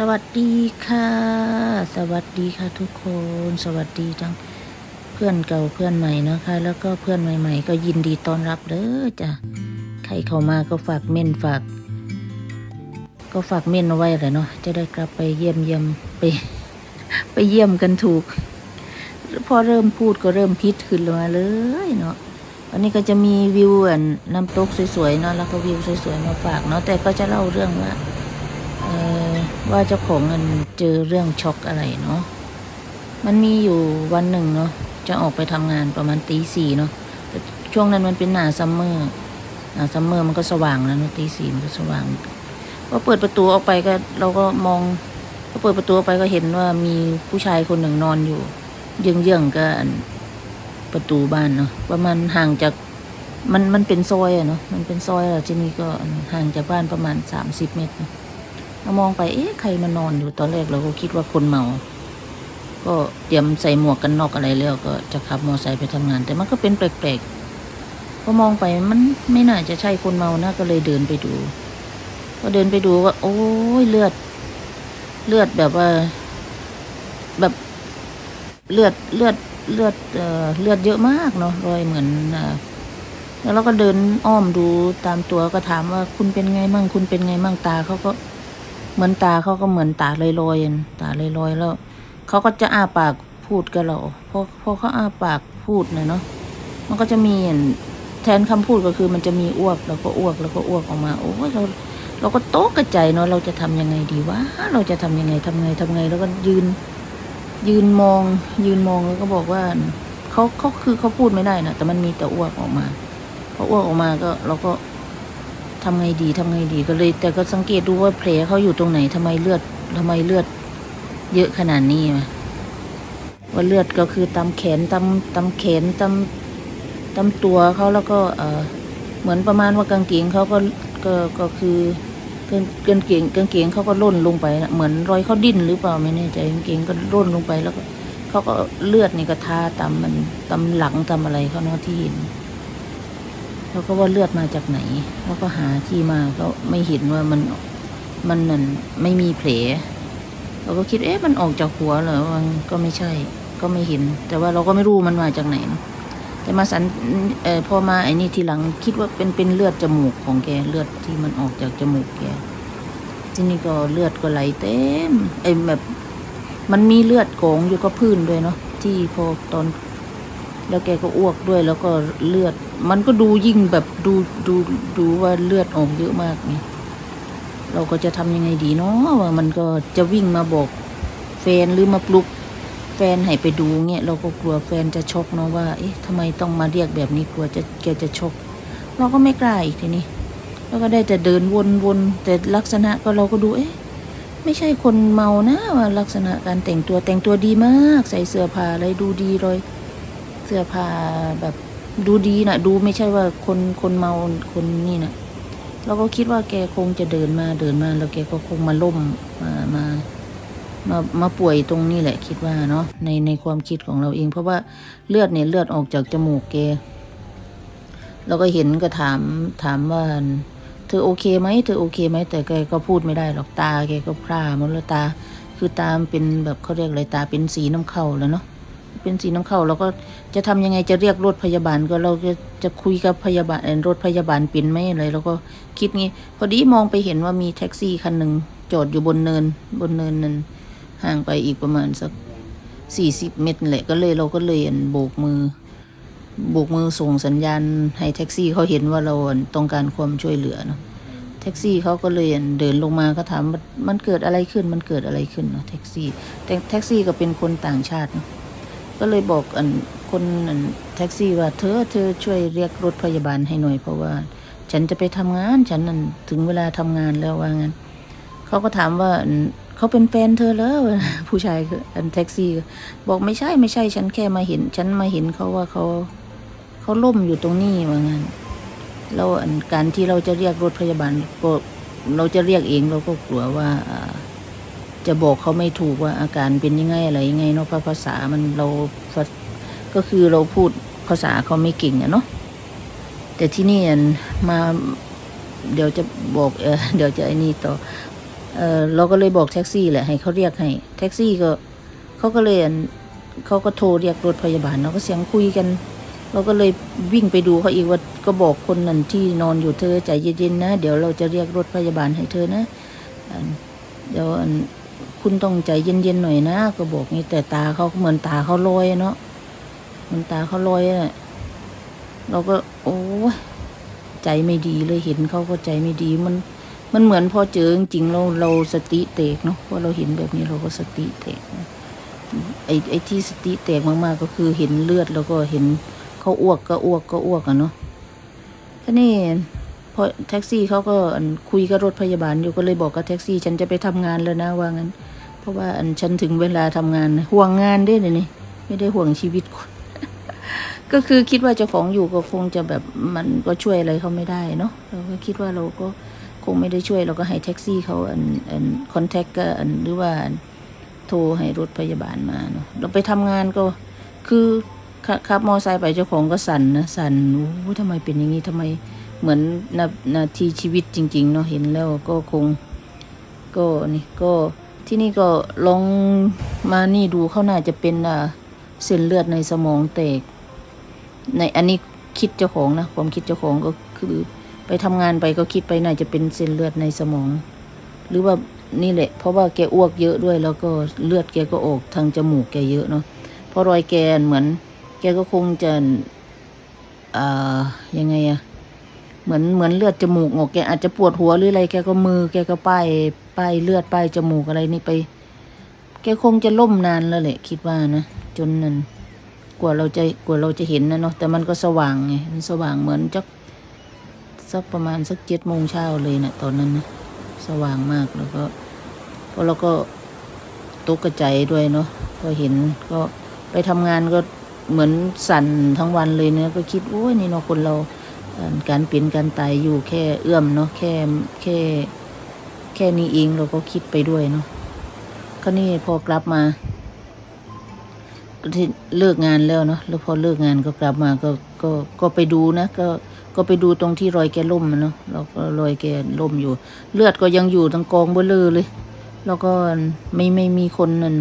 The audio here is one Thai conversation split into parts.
สวัสดีค่ะ สวัสดีค่ะทุกคน สวัสดีจังเพื่อนเก่าเพื่อนใหม่นะคะ แล้วก็เพื่อนใหม่ ๆ ก็ยินดีต้อนรับเด้อจ้ะใครเข้ามาก็ฝากเม่นฝาก ก็ฝากเม่นเอาไว้เลยเนาะจะได้กลับไปเยี่ยมเยี่ยมไป ไปเยี่ยมกันถูก พอเริ่มพูดก็เริ่มพิษขึ้นมาเลยเนาะวันนี้ก็จะมีวิวน้ำตกสวยๆเนาะแล้วก็วิวสวยๆมาฝากเนาะแต่ก็จะเล่าเรื่องว่า ว่าเจ้าของเงินเจอเรื่องช็อกอะไรเนาะมันมีอยู่วันหนึ่งเนาะจะออกไปทำงานประมาณตีสี่เนาะช่วงนั้นมันเป็นหนาซัมเมอร์หนาซัมเมอร์มันก็สว่างแล้วเนาะตีสี่มันก็สว่างพอเปิดประตูออกไปก็เราก็มองพอเปิดประตูออกไปก็เห็นว่ามีผู้ชายคนหนึ่งนอนอยู่เยื้องๆกับอันประตูบ้านเนาะประมาณห่างจากมันมันเป็นซอยอะเนาะมันเป็นซอยอะที่นี่ก็ห่างจากบ้านประมาณสามสิบเมตรเนาะ เรามองไป เอ๊ะ ใครมานอนอยู่ตอนแรกเราก็คิดว่าคนเมา ก็เตรียมใส่หมวกกันน็อกอะไรแล้วก็จะขับมอเตอร์ไซค์ไปทำงาน แต่มันก็เป็นแปลกๆ พอมองไปมันไม่น่าจะใช่คนเมานะก็เลยเดินไปดู ก็เดินไปดูว่า โอ้ยเลือด เลือดแบบว่า แบบเลือดเลือดเลือดเอ่อเลือดเยอะมากเนาะรอยเหมือนอ่าแล้วเราก็เดินอ้อมดูตามตัวก็ถามว่าคุณเป็นไงมั่งคุณเป็นไงมั่งตาเขาก็ เหมือนตาเขาก็เหมือนตาลอยๆอะตาลอยๆแล้ว เขาก็จะอ้าปากพูดกับเราพอพอเขาอ้าปากพูดนะเนาะมันก็จะมีอันแทนคำพูดก็คือมันจะมีอ้วกแล้วก็อ้วกแล้วก็อ้วกออกมาโอ้ยเราเราก็โต๊ะกระใจเนาะเราจะทำยังไงดีวะเราจะทำยังไงทำไงทำไงแล้วก็ยืน ยืนมอง ยืนมองแล้วก็บอกว่าเขาเขาคือเขาพูดไม่ได้นะแต่มันมีแต่อ้วกออกมาพออ้วกออกมาก็เราก็ ทำไงดีทำไงดีก็เลย แต่ก็สังเกตดูว่าแผลเขาอยู่ตรงไหนทำไมเลือดทำไมเลือด เยอะขนาดนี้วะว่าเลือดก็คือตามแขนตามตามแขนตามตามตัวเขาแล้วก็เออเหมือนประมาณว่ากางเกงเขาก็ก็ก็คือกางกางเกงกางเกงเขาก็ล่นลงไปนะเหมือนรอยเขาดิ้นหรือเปล่าไม่แน่ใจกางเกงก็ล่นลงไปแล้วก็เขาก็เลือดนี่ก็ทาตามมันตามหลังตามอะไรเขาเนาะที่เห็น แล้วก็ว่าเลือดมาจากไหน แล้วก็หาที่มาก็ไม่เห็นว่ามันมันนั่นไม่มีแผลเราก็คิดเอ๊ะมันออกจากหัวเหรอมันก็ไม่ใช่ ก็ไม่เห็น แต่ว่าเราก็ไม่รู้มันมาจากไหนนะแต่มาสันเออพอมาไอ้นี่ทีหลังคิดว่าเป็นเป็นเลือดจมูกของแกเลือดที่มันออกจากจมูกแกที่นี่ก็เลือดก็ไหลเต็มไอ้แบบ มันมีเลือดโกงอยู่กับพื้นด้วยเนาะที่พอตอน แล้วแกก็อ้วกด้วยแล้วก็เลือด มันก็ดูยิ่งแบบดูดูดูว่าเลือดออกเยอะมากนี่เราก็จะทำยังไงดีเนาะว่ามันก็จะวิ่งมาบอกแฟนหรือมาปลุกแฟนให้ไปดูเงี้ยเราก็กลัวแฟนจะช็อกเนาะว่า เอ๊ะทำไมต้องมาเรียกแบบนี้กลัวจะแกจะช็อกเราก็ไม่กล้าอีกทีนี้แล้วก็ได้แต่เดินวนวนแต่ลักษณะก็เราก็ดูเอ๊ะไม่ใช่คนเมานะว่าลักษณะการแต่งตัวแต่งตัวดีมาก ใส่เสื้อผ้าอะไรดูดีเลย เสื้อผ้าแบบดูดีนะดูไม่ใช่ว่าคนคนเมาคนนี่นะเราก็คิดว่าแกคงจะเดินมาเดินมาแล้วแกก็คงมาล่มมามามามาป่วยตรงนี้แหละคิดว่าเนาะในในความคิดของเราเอง เพราะว่าเลือดเนี่ยเลือดออกจากจมูกแกเราก็เห็นก็ถามถามว่าเธอโอเคไหมเธอโอเคไหมแต่แกก็พูดไม่ได้หรอกตาแกก็พร่าหมดแล้วตา คือตามเป็นแบบเขาเรียกอะไรตาเป็นสีน้ำเข้าแล้วเนาะ เป็นสีน้ำเข้าเราก็จะทำยังไงจะเรียกรถพยาบาลก็เราจะจะคุยกับพยาบาลรถพยาบาลเป็นไหมอะไรเราก็คิดงี้ พอดีมองไปเห็นว่ามีแท็กซี่คันหนึ่งจอดอยู่บนเนินบนเนินนั้นห่างไปอีกประมาณสักสี่สิบเมตรแหละก็เลยเราก็เลยนโบกมือโบกมือส่งสัญญาณให้แท็กซี่เขาเห็นว่าเราต้องการความช่วยเหลือเนาะแท็กซี่เขาก็เลยนเดินลงมาก็ถามมันเกิดอะไรขึ้นมันเกิดอะไรขึ้นเนาะแท็กซี่แต่แท็กซี่ก็เป็นคนต่างชาติเนาะ ก็เลยบอกอันคนอันแท็กซี่ว่าเธอเธอช่วยเรียกรถพยาบาลให้หน่อย เพราะว่า ฉันจะไปทำงาน ฉันนั่นถึงเวลาทำงานแล้วว่างั้นเขาก็ถามว่าเขาเป็นแฟนเธอแล้วผู้ชายคืออันแท็กซี่ บอกไม่ใช่ไม่ใช่ ฉันแค่มาเห็น ฉันมาเห็นเขาว่าเขาเขาล่มอยู่ตรงนี้ว่างั้นแล้วการที่เราจะเรียกรถพยาบาลก็เราจะเรียกเองเราก็กลัวว่า จะบอกเขาไม่ถูกว่าอาการเป็นยังไงอะไรยังไงเนาะเพราะภาษามันเราก็คือเราพูดภาษาเขาไม่เก่งอะเนาะแต่ที่นี่อันมาเดี๋ยวจะบอกเออเดี๋ยวจะไอ้นี่ต่อเออเราก็เลยบอกแท็กซี่แหละให้เขาเรียกให้แท็กซี่ก็เขาก็เลยอั่นเขาก็โทรเรียกรถพยาบาลเราก็เสียงคุยกันเราก็เลยวิ่งไปดูเขาอีกว่าก็บอกคนนั้นที่นอนอยู่เธอใจเย็นๆนะ เดี๋ยวเราจะเรียกรถพยาบาลให้เธอนะเดี๋ยว คุณต้องใจเย็นๆหน่อยนะ ก็บอกงี้แต่ตาเขาเหมือนตาเขาลอยเนาะเหมือนตาเขาลอยอะเราก็ โอ้ใจไม่ดีเลยเห็นเขาก็ใจไม่ดีมัน มันเหมือนพอเจอจริงๆเราเราสติเตกเนาะพอเราเห็นแบบนี้เราก็สติเตกไอ้ไอ้ที่สติแตกมากๆก็คือเห็นเลือดแล้วก็เห็นเขาอ้วกก็อ้วกก็อ้วกอะเนาะทีนี้พอแท็กซี่เขาก็คุยกับรถพยาบาลอยู่ก็เลยบอกกับแท็กซี่ ฉันจะไปทำงานแล้วนะว่างั้น ราะว่าอันฉันถึงเวลาทำงานห่วงงานด้วยเลยนี่ไม่ได้ห่วงชีวิตคนก็คือคิดว่าเจ้าของอยู่ก็คงจะแบบมันก็ช่วยอะไรเขาไม่ได้เนาะเราก็คิดว่าเราก็คงไม่ได้ช่วยเราก็ให้แท็กซี่เขาอันอันคอนแทคก็อันหรือว่าโทรให้รถพยาบาลมาเนาะเราไปทำงานก็คือขับขับมอไซค์ไปเจ้าของก็สั่นนะสั่นโอ้ทำไมเป็นอย่างนี้ทำไมเหมือนนานาทีชีวิตจริง ๆ เนาะเห็นแล้วก็คง ก็นี่ก็ ที่นี่ก็ลองมานี่ดูเขาน่าจะเป็นอ่าเส้นเลือดในสมองแตก ในอันนี้คิดเจ้าของนะความคิดเจ้าของก็คือ ไปทำงานไปก็คิดไปน่าจะเป็นเส้นเลือดในสมอง หรือว่านี่แหละ เพราะว่าแกอ้วกเยอะด้วย แล้วก็เลือดแกก็ออกทางจมูกแกเยอะเนาะเพราะรอยแกเหมือน แกก็คงจะอ่ายังไงอะเหมือนเหมือนเลือดจมูกออกแกอาจจะปวดหัวหรืออะไรแกก็มือแกก็ป้าย ป้ายเลือดป้ายจมูกอะไรนี่ไป แกคงจะล่มนานแล้วแหละ คิดว่านะ จนนั่นกว่าเราจะกว่าเราจะเห็นนะเนาะแต่มันก็สว่างไงมันสว่างเหมือนจักสักประมาณสักเจ็ดโมงเช้าเลยนะตอนนั้นนะสว่างมากแล้วก็พอเราก็ตกกระใจด้วยเนาะก็เห็นก็ไปทำงานก็เหมือนสั่นทั้งวันเลยเนะก็คิดโอ้ยนี่เนาะคนเราการเปลี่ยนการตายอยู่แค่เอื้อมเนาะแค่แค่ แค่นี้เองเราก็คิดไปด้วยเนาะก็นี่พอกลับมาที่เลิกงานแล้วเนาะแล้วพอเลิกงานก็กลับมาก็ก็ก็ไปดูนะ ก็ก็ไปดูตรงที่รอยแกล่มเนาะแล้วก็รอยแกล่มอยู่ เลือดก็ยังอยู่ทั้งกองเบลอเลย แล้วก็ไม่ไม่มีคนนั่น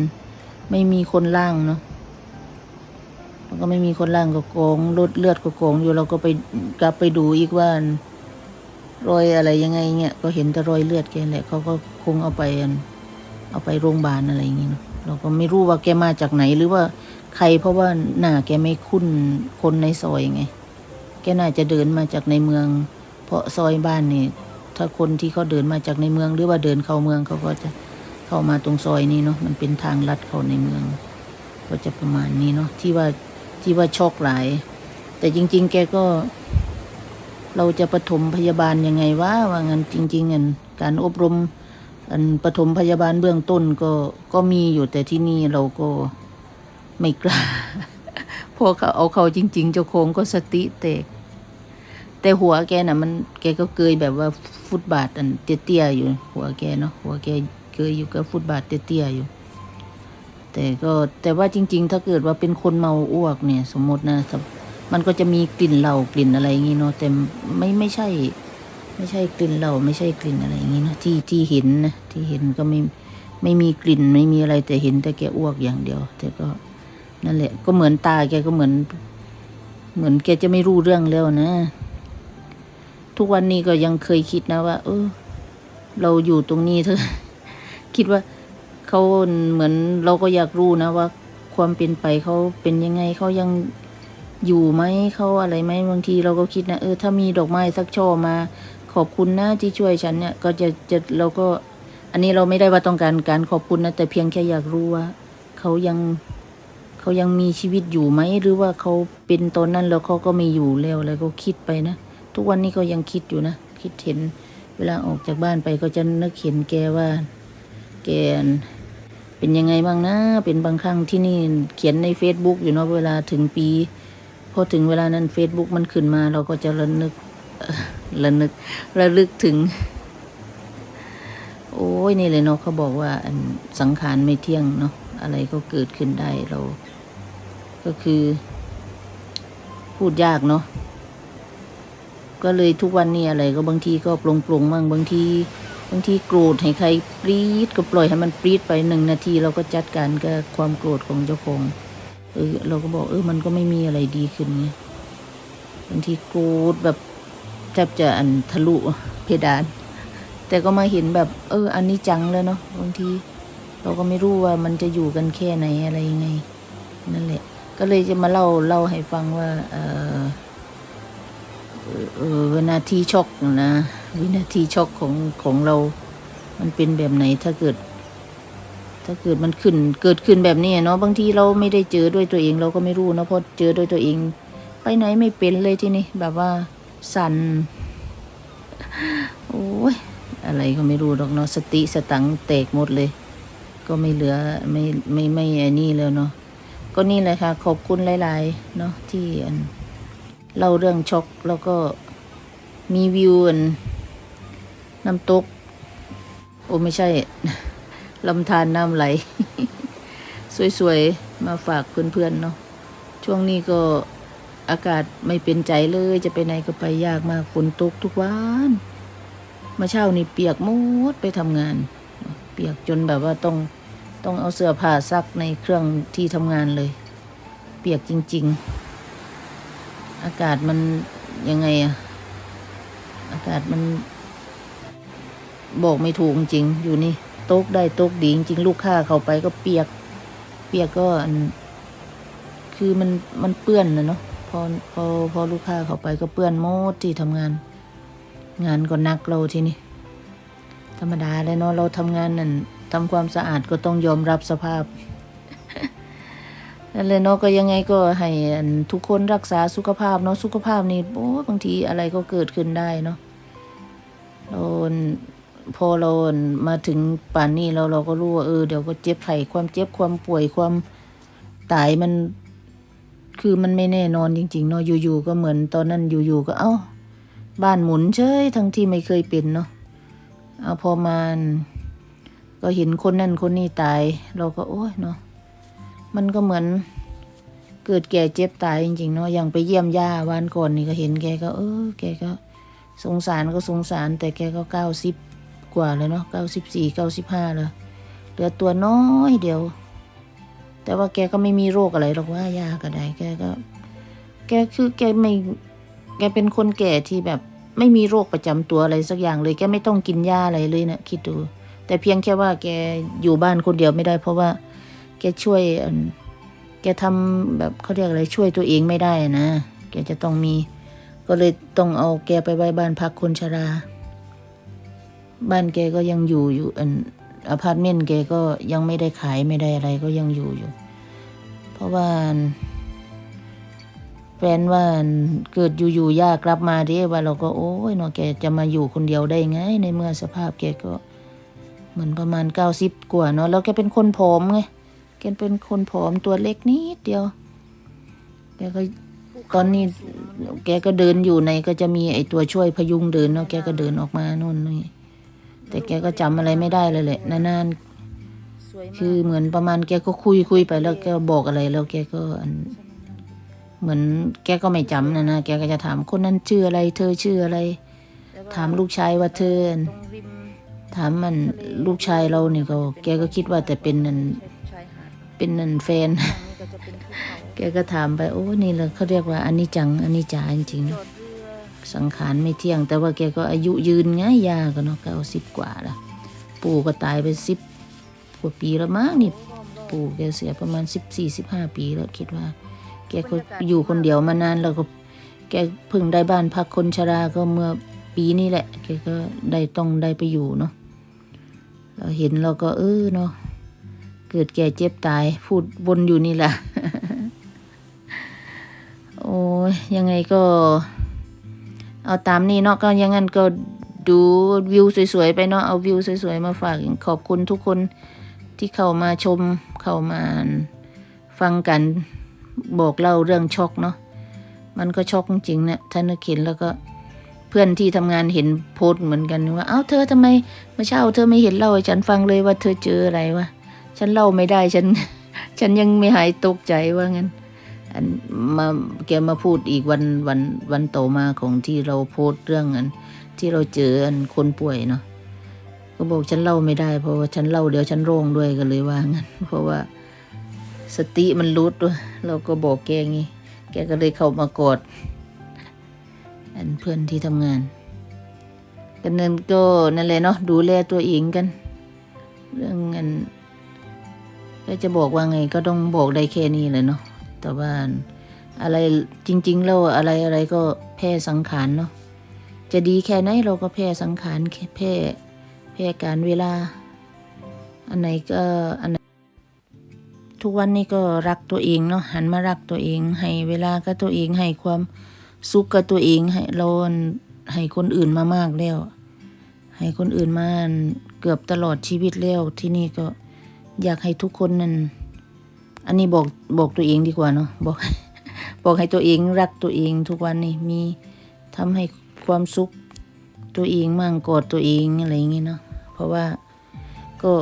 ไม่มีคนล่างเนาะแล้วก็ไม่มีคนล่างก็กองรถเลือดก็กองอยู่เราก็ไปกลับไปดูอีกว่า รอยอะไรยังไงเงี้ยก็เห็นแต่รอยเลือดแกแหละเขาก็คงเอาไปเอาไปโรงพยาบาลอะไรอย่างเงี้เนาะเราก็ไม่รู้ว่าแกมาจากไหนหรือว่าใครเพราะว่าหน้าแกไม่คุ้นคนในซอยไง แกน่าจะเดินมาจากในเมือง เพราะซอยบ้านนี่ถ้าคนที่เขาเดินมาจากในเมืองหรือว่าเดินเข้าเมืองเขาก็จะเข้ามาตรงซอยนี้เนาะมันเป็นทางลัดเข้าในเมือง ก็จะประมาณนี้เนาะที่ว่าที่ว่าช็อกหลาย แต่จริง ๆ แกก็ เราจะปฐมพยาบาลยังไงวะว่างั้นจริงๆอันการอบรม อันปฐมพยาบาลเบื้องต้นก็ก็มีอยู่แต่ที่นี่เราก็ไม่กล้าพอเขาเอาเขาจริง ๆ เจ้าของก็สติแตก แต่หัวแกน่ะ มันแกก็เกยแบบว่าฟุตบาทอันเตี้ยๆอยู่ หัวแกเนาะหัวแกเกยอยู่กับฟุตบาทเตี้ยๆอยู่ แต่ก็แต่ว่าจริง ๆ ถ้าเกิดว่าเป็นคนเมาอ้วกเนี่ย สมมตินะถ้า มันก็จะมีกลิ่นเหล้ากลิ่นอะไรอย่างงี้เนาะแต่ไม่ไม่ใช่ ไม่ใช่กลิ่นเหล้าไม่ใช่กลิ่นอะไรอย่างงี้เนาะที่ที่เห็นนะที่เห็นก็ไม่ไม่มีกลิ่นไม่มีอะไรแต่เห็นแต่แกอ้วกอย่างเดียว แต่ก็นั่นแหละ ก็เหมือนตาแกก็เหมือน เหมือนแกจะไม่รู้เรื่องแล้วนะ ทุกวันนี้ก็ยังเคยคิดนะว่า เออ เราอยู่ตรงนี้เถอคิดว่าเขาเหมือนเราก็อยากรู้นะว่า ความเป็นไปเขาเป็นยังไงเขายัง อยู่ไหมเขาอะไรไหมบางทีเราก็คิดนะเออถ้ามีดอกไม้สักช่อมา ขอบคุณนะที่ช่วยฉันเนี่ย ก็จะจะเราก็ อันนี้เราไม่ได้ว่าต้องการการขอบคุณนะแต่เพียงแค่อยากรู้ว่าเขายังเขายังมีชีวิตอยู่ไหมหรือว่าเขาเป็นตอนนั้นแล้วเขาก็ไม่อยู่แล้วอะไรก็คิดไปนะทุกวันนี้ก็ยังคิดอยู่นะคิดเห็น เวลาออกจากบ้านไปก็จะนึกเห็นแกว่า แกเป็นยังไงบ้างนะ เป็นบางครั้งที่นี่เขียนใน Facebook อยู่เนาะเวลาถึงปี พอถึงเวลานั้น Facebook มันขึ้นมา เราก็จะระนึกระนึกระลึกถึง โอ้ยนี่เลยเนาะเขาบอกว่าอันสังขารไม่เที่ยงเนาะอะไรก็เกิดขึ้นได้เรา ก็คือ พูดยากเนาะก็เลยทุกวันนี้อะไรก็บางทีก็ปลงปลงๆมั่งบางทีบางทีโกรธให้ใครปรีดก็ปล่อยให้มันปรีดไปหนึ่งนาที เราก็จัดการกับความโกรธของเจ้าของ เออ เราก็บอกเออ มันก็ไม่มีอะไรดีขึ้นไงบางทีโกรธแบบแทบจะอันทะลุเพดาน แต่ก็มาเห็นแบบ เออ อันนี้จังเลยเนาะบางที เราก็ไม่รู้ว่ามันจะอยู่กันแค่ไหนอะไรยังไง นั่นแหละ ก็เลยจะมาเล่าเล่าให้ฟังว่า เออเออวินาทีช็อกนะวินาทีช็อกของของเรา มันเป็นแบบไหนถ้าเกิด ถ้าเกิดมันขึ้นเกิดขึ้นแบบนี้เนาะบางทีเราไม่ได้เจอด้วยตัวเองเราก็ไม่รู้เนาะพราะเจอด้วยตัวเอง ไปไหนไม่เป็นเลยที่นี่แบบว่าสั่นโอ้ยอะไรก็ไม่รู้หรอกเนาะสติสตังค์แตกหมดเลย ก็ไม่เหลือไม่ไม่ไม่ไอ้นี่แล้วเนาะก็นี่แหละค่ะ ขอบคุณหลาย ๆ เนาะที่อันเล่าเรื่องช็อกแล้วก็มีวิวอันน้ำตกโอ้ไม่ใช่ ลำธารน้ำไหล สวยๆ มาฝากเพื่อนๆเนาะช่วงนี้ก็อากาศไม่เป็นใจเลยจะไปไหนก็ไปยากมากฝนตกทุกวันมาเช้านี่เปียกหมดไปทำงาน เปียกจนแบบว่าต้องต้องเอาเสื้อผ้าซักในเครื่องที่ทำงานเลย เปียกจริง ๆ อากาศมันยังไงอะอากาศมัน บอกไม่ถูกจริงอยู่นี่ ต๊กได้โต๊กดีจริงลูกค้าเข้าไปก็เปียก เปียกก็คือมันมันเปื้อนนะเนาะพอพอพอลูกค้าเข้าไปก็เปื้อนหมดที่ทำงาน งานก็นักเราทีนี้ธรรมดาเลยเนาะเราทำงานนั่นทำความสะอาดก็ต้องยอมรับสภาพนั่นเลยเนาะก็ยังไงก็ให้ทุกคนรักษาสุขภาพเนาะสุขภาพนี่โอ้บางทีอะไรก็เกิดขึ้นได้เนาะเรา พอเรามาถึงป่านนี้เราเราก็รู้ว่าเออเดี๋ยวก็เจ็บไข้ความเจ็บความป่วยความตายมัน คือมันไม่แน่นอนจริง ๆ เนาะอยู่ๆก็เหมือนตอนนั้นอยู่ๆก็ เอ้า บ้านหมุนเฉยทั้งที่ไม่เคยเป็นเนาะเอาพอมาก็เห็นคนนั่นคนนี้ตาย เราก็โอ้ยเนาะมันก็เหมือนเกิดแก่เจ็บตายจริงๆเนาะอย่างไปเยี่ยมย่าวันก่อนนี่ก็เห็นแกก็ เออแกก็สงสารก็สงสาร แต่แกก็เก้าสิบ กว่าแล้วเนาะเก้าสิบสี่เก้าสิบห้าแล้วเหลือตัวน้อยเดียว แต่ว่าแกก็ไม่มีโรคอะไรหรอกว่ายาก็ได้แกก็ แกคือแกไม่ แกเป็นคนแก่ที่แบบไม่มีโรคประจำตัวอะไรสักอย่างเลยแกไม่ต้องกินยาอะไรเลยนะคิดดู แต่เพียงแค่ว่าแกอยู่บ้านคนเดียวไม่ได้ เพราะว่า แกช่วยแกทำแบบเขาเรียกอะไรช่วยตัวเองไม่ได้นะ แกจะต้องมี ก็เลยต้องเอาแกไปไว้บ้านพักคนชรา บ้านแกก็ยังอยู่อยู่อันอพาร์ตเมนต์แกก็ยังไม่ได้ขายไม่ได้อะไรก็ยังอยู่อยู่ เพราะว่าแฟนว่าเกิดอยู่ๆยากกลับมาด้ว่าเราก็โอ้ยเนาะแกจะมาอยู่คนเดียวได้ไง ในเมื่อสภาพแกก็ เหมือนประมาณเก้าสิบกว่าเนาะแล้วแกเป็นคนผอมไงแกเป็นคนผอมตัวเล็กนิดเดียวแกก็ตอนนี้แกก็เดินอยู่ในก็จะมีไอตัวช่วยพยุงเดินเนาะแกก็เดินออกมาโน่นนี่ แต่แกก็จำอะไรไม่ได้เลยแหละนานๆคือเหมือนประมาณแกก็คุยคุยไปแล้วแกบอกอะไรแล้วแกก็อันเหมือนแกก็ไม่จำนะนะแกก็จะถามคนนั้นชื่ออะไร เธอชื่ออะไร ถามลูกชายว่าเธอถามมันลูกชายเรานี่ก็แกก็คิดว่าแต่เป็นนันเป็นนันแฟน แกก็ถามไปโอ้นี่แหละเขาเรียกว่าอันนี้จังอันนี้จ๋าจริงๆ สังขารไม่เที่ยง แต่ว่าแกก็อายุยืนไงยาก็เนาะเก้าสิบกว่าละปู่ก็ตายไปสิบกว่าปีแล้วมั้งนี่ปู่แกเสียประมาณสิบสี่สิบห้าปีแล้วคิดว่า แกก็อยู่คนเดียวมานานแล้วก็แกเพิ่งได้บ้านพักคนชราก็เมื่อปีนี้แหละ แกก็ได้ต้องได้ไปอยู่เนาะเราเห็นเราก็เออเนาะเกิดแก่เจ็บตายพูดวนอยู่นี่แหละโอ้ยยังไงก็ เอาตามนี้เนาะก็ยังงั้นก็ดูวิวสวยๆไปเนาะเอาวิวสวยๆมาฝากขอบคุณทุกคนที่เข้ามาชมเข้ามาฟังกันบอกเล่าเรื่องช็อกเนาะมันก็ช็อกจริงๆนะท่านนึกเห็นแล้วก็เพื่อนที่ทำงานเห็นโพสต์เหมือนกันว่าเอ้าเธอทำไมเมื่อเช้าเธอไม่เห็นเล่าให้ฉันฟังเลยว่าเธอเจออะไรวะฉันเล่าไม่ได้ฉัน ฉันยังไม่หายตกใจว่างั้น มาแกมาพูดอีกวันวันวันต่อมาของที่เราโพสเรื่องอัน ที่เราเจออันคนป่วยเนาะก็บอกฉันเล่าไม่ได้ เพราะว่าฉันเล่าเดี๋ยวฉันร้องด้วยก็เลยว่างั้น เพราะว่าสติมันรุดด้วยเราก็บอกแกงี้แกก็เลยเข้ามากอดอันเพื่อนที่ทำงานกันนั้นก็นั่นแหละเนาะดูแลตัวเองกัน เรื่องเงินก็จะบอกว่าไงก็ต้องบอกได้แค่นี้เลยเนาะ แต่ว่าอะไรจริงๆแล้วอะไรอะไรก็แพ้สังขารเนาะจะดีแค่ไหนเราก็แพ้สังขารแพ้แพ้การเวลา อันไหนก็อันไหนทุกวันนี้ก็รักตัวเองเนาะหันมารักตัวเอง ให้เวลากับตัวเองให้ความสุขกับตัวเองให้เราให้คนอื่นมามากแล้ว ให้คนอื่นมาเกือบตลอดชีวิตแล้วที่นี่ก็อยากให้ทุกคนนั่น อันนี้บอกบอกตัวเองดีกว่าเนาะบอกบอกให้ตัวเองรักตัวเองทุกวันนี้มีทำให้ความสุขตัวเองมั่งกอดตัวเองอะไรอย่างเงี้เนาะเพราะว่าก็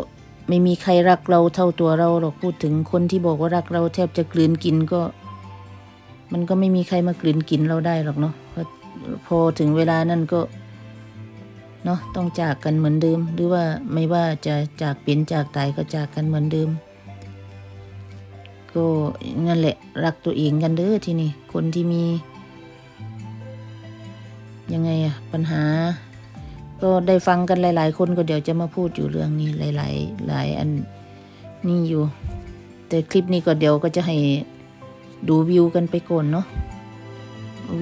ไม่มีใครรักเราเท่าตัวเราหรอกพูดถึงคนที่บอกว่ารักเราแทบจะกลืนกินก็ มันก็ไม่มีใครมากลืนกินเราได้หรอกเนาะพราะพอถึงเวลานั่นก็เนาะต้องจากกันเหมือนเดิม หรือว่าไม่ว่าจะจากเป็นจากตายก็จากกันเหมือนเดิม ก็นั่นแหละรักตัวเองกันเด้อที่นี่คนที่มี ยังไงอะปัญหา ก็ได้ฟังกันหลาย ๆ คนก็เดี๋ยวจะมาพูดอยู่เรื่องนี้หลาย ๆ หลายอันนี่อยู่ แต่คลิปนี้ก็เดี๋ยวก็จะให้ดูวิวกันไปก่อนเนาะ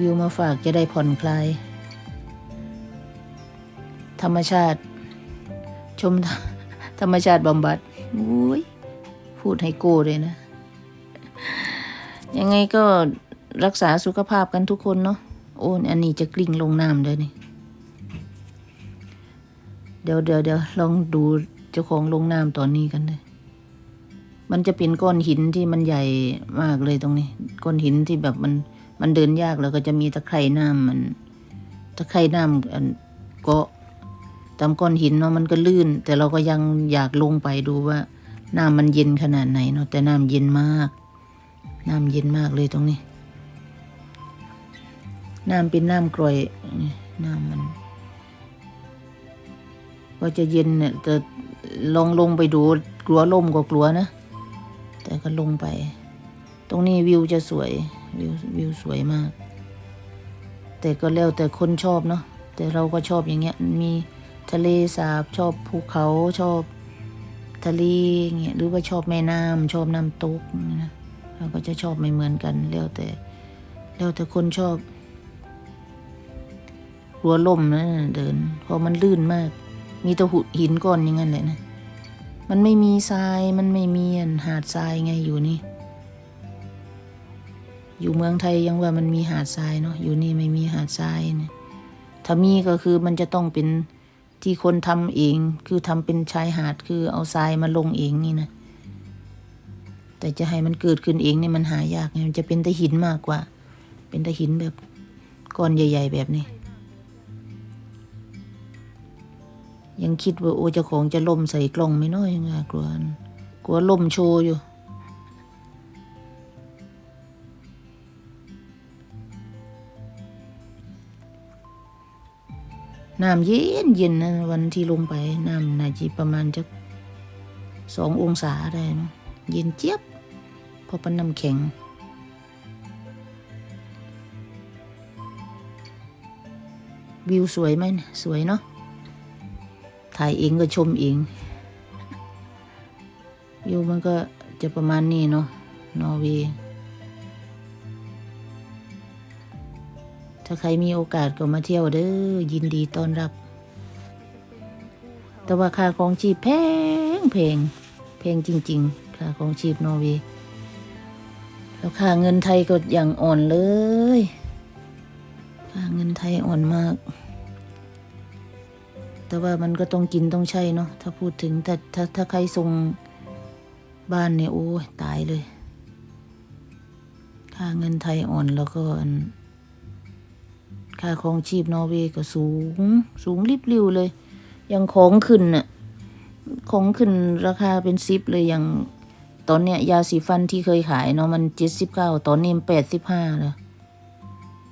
วิวมาฝากจะได้ผ่อนคลาย ธรรมชาติ ชมธรรมชาติบำบัดอุ้ยพูดให้โก้เลยนะ ยังไงก็รักษาสุขภาพกันทุกคนเนาะโอ้ยอันนี้จะกลิ้งลงน้ำเลยนี่ เดี๋ยวเดี๋ยวเดี๋ยวลองดูเจ้าของลงน้ำตอนนี้กันเลยมันจะเป็นก้อนหินที่มันใหญ่มากเลยตรงนี้ ก้อนหินที่แบบมันมันเดินยากแล้วก็จะมีตะไคร่น้ำมัน ตะไคร่น้ำอันเกาะตามก้อนหินเนาะมันก็ลื่น แต่เราก็ยังอยากลงไปดูว่าน้ำมันเย็นขนาดไหนเนาะแต่น้ำเย็นมาก น้ำเย็นมากเลยตรงนี้ น้ำเป็นน้ำกร่อยน้ำมัน ก็จะเย็นเนี่ยแต่ลองลงไปดูกลัวล่มก็กลัวนะ แต่ก็ลงไป ตรงนี้วิวจะสวย วิววิวสวยมาก แต่ก็แล้วแต่คนชอบเนาะแต่เราก็ชอบอย่างเงี้ยมีทะเลสาบชอบภูเขาชอบทะเลเงี้ยหรือว่าชอบแม่น้ำชอบน้ำตกนะ เราก็จะชอบไม่เหมือนกันแล้วแต่แล้วแต่คนชอบกลัวล่มนะเดินเพราะมันลื่นมาก มีต่หุหินก้อนอย่างนั้นแหละนะ มันไม่มีทรายมันไม่มีอันหาดทรายไงอยู่นี่ อยู่เมืองไทยยังว่ามันมีหาดทรายเนาะอยู่นี่ไม่มีหาดทรายเนี่ยถ้ามีก็คือมันจะต้องเป็นที่คนทำเอง คือทำเป็นชายหาดคือเอาทรายมาลงเองนี่นะ แต่จะให้มันเกิดขึ้นเองเนี่ยมันหายากไงมันจะเป็นต่หินมากกว่า เป็นต่หินแบบก้อนใหญ่ ๆ แบบนี้ ยังคิดว่าโอ้เจ้าของจะล่มใส่กล่องไม่น้อยยังไงกลัวกลัวล่มโชว์อยู่น้ำเย็นเย็นนะวันที่ลงไปน้ำน่าจะประมาณจะสององศาได้มั้ง เย็นเจี๊ยบพราะเป็นน้ำแข็ง วิวสวยไหมเนี่ยสวยเนาะถ่ายเองก็ชมเองวิวมันก็จะประมาณนี้เนาะนอร์เวย์ถ้าใครมีโอกาสก็มาเที่ยวเด้อยินดีต้อนรับ แต่ว่าค่าของชีพแพงแพงแพงจริง ๆ ค่าของชีพนอร์เวย์แล้วค่าเงินไทยก็อย่างอ่อนเลย ค่าเงินไทยอ่อนมาก แต่ว่ามันก็ต้องกินต้องใช้เนาะ ถ้าพูดถึงถ้าถ้าถ้าใครส่งบ้านเนี่ยโอ้ยตายเลย ค่าเงินไทยอ่อนแล้วก็ค่าของชีพนอร์เวย์ก็สูง สูงริบริวเลย อย่างของขึ้นน่ะ ของขึ้นราคาเป็นซิปเลยอย่าง อนเนี้ยยาสีฟันที่เคยขายเนาะมันเจ็ดสิบเก้าตอนนี้แปดสิบห้าเลย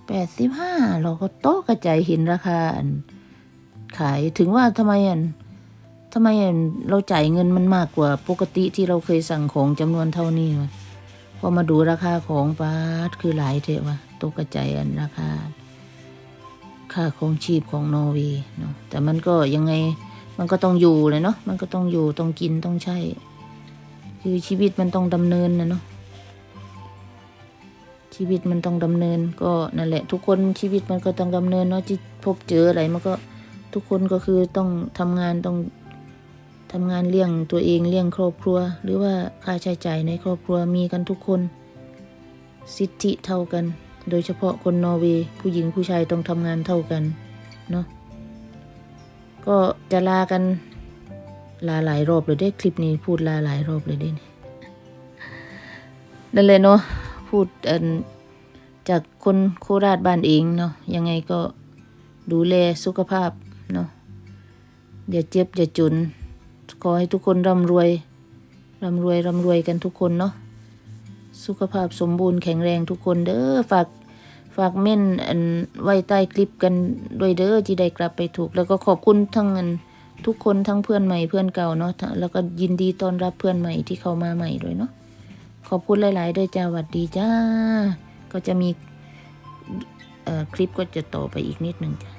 แปดสิบห้าเราก็โต๊ะกระจายเห็นราคาอันขายถึงว่าทำไมอันทำไมเราจ่ายเงินมันมากกว่าปกติที่เราเคยสั่งของจำนวนเท่านี้วะพอมาดูราคาของปาดคือหลายเทวะตกกระจายอันราคา ค่าของชีพของนอร์เวย์เนาะแต่มันก็ยังไงมันก็ต้องอยู่เลยเนาะมันก็ต้องอยู่ต้องกินต้องใช้ คือชีวิตมันต้องดำเนินนะเนาะชีวิตมันต้องดำเนิน ก็นั่นแหละ ทุกคนชีวิตมันก็ต้องดำเนินเนาะที่พบเจออะไรมันก็ทุกคนก็คือต้องทำงานต้องทำงานเลี้ยงตัวเองเลี้ยงครอบครัว หรือว่าค่าใช้จ่ายในครอบครัวมีกันทุกคน สิทธิเท่ากัน โดยเฉพาะคนนอร์เวย์ผู้หญิงผู้ชายต้องทำงานเท่ากันเนาะก็จะลากัน ลาหลายรอบเลยได้คลิปนี้พูดลาหลายรอบเลยได้นี่นั่นเลยเนาะพูดจากคนโคราชบ้านเองเนาะยังไงก็ดูแลสุขภาพเนาะอย่าเจ็บอย่าจนขอให้ทุกคนร่ำรวยร่ำรวยร่ำรวยกันทุกคนเนาะสุขภาพสมบูรณ์แข็งแรงทุกคนเด้อฝากฝากเม่นอันไว้ใต้คลิปกันด้วยเด้อที่ได้กลับไปถูก แล้วก็ขอบคุณทั้งอัน ทุกคนทั้งเพื่อนใหม่เพื่อนเก่าเนาะแล้วก็ยินดีต้อนรับเพื่อนใหม่ที่เข้ามาใหม่ด้วยเนาะขอบคุณหลาย ๆ ด้วยจ้าหวัดดีจ้า ก็จะมีเอ่อคลิปก็จะต่อไปอีกนิดหนึ่งจ้า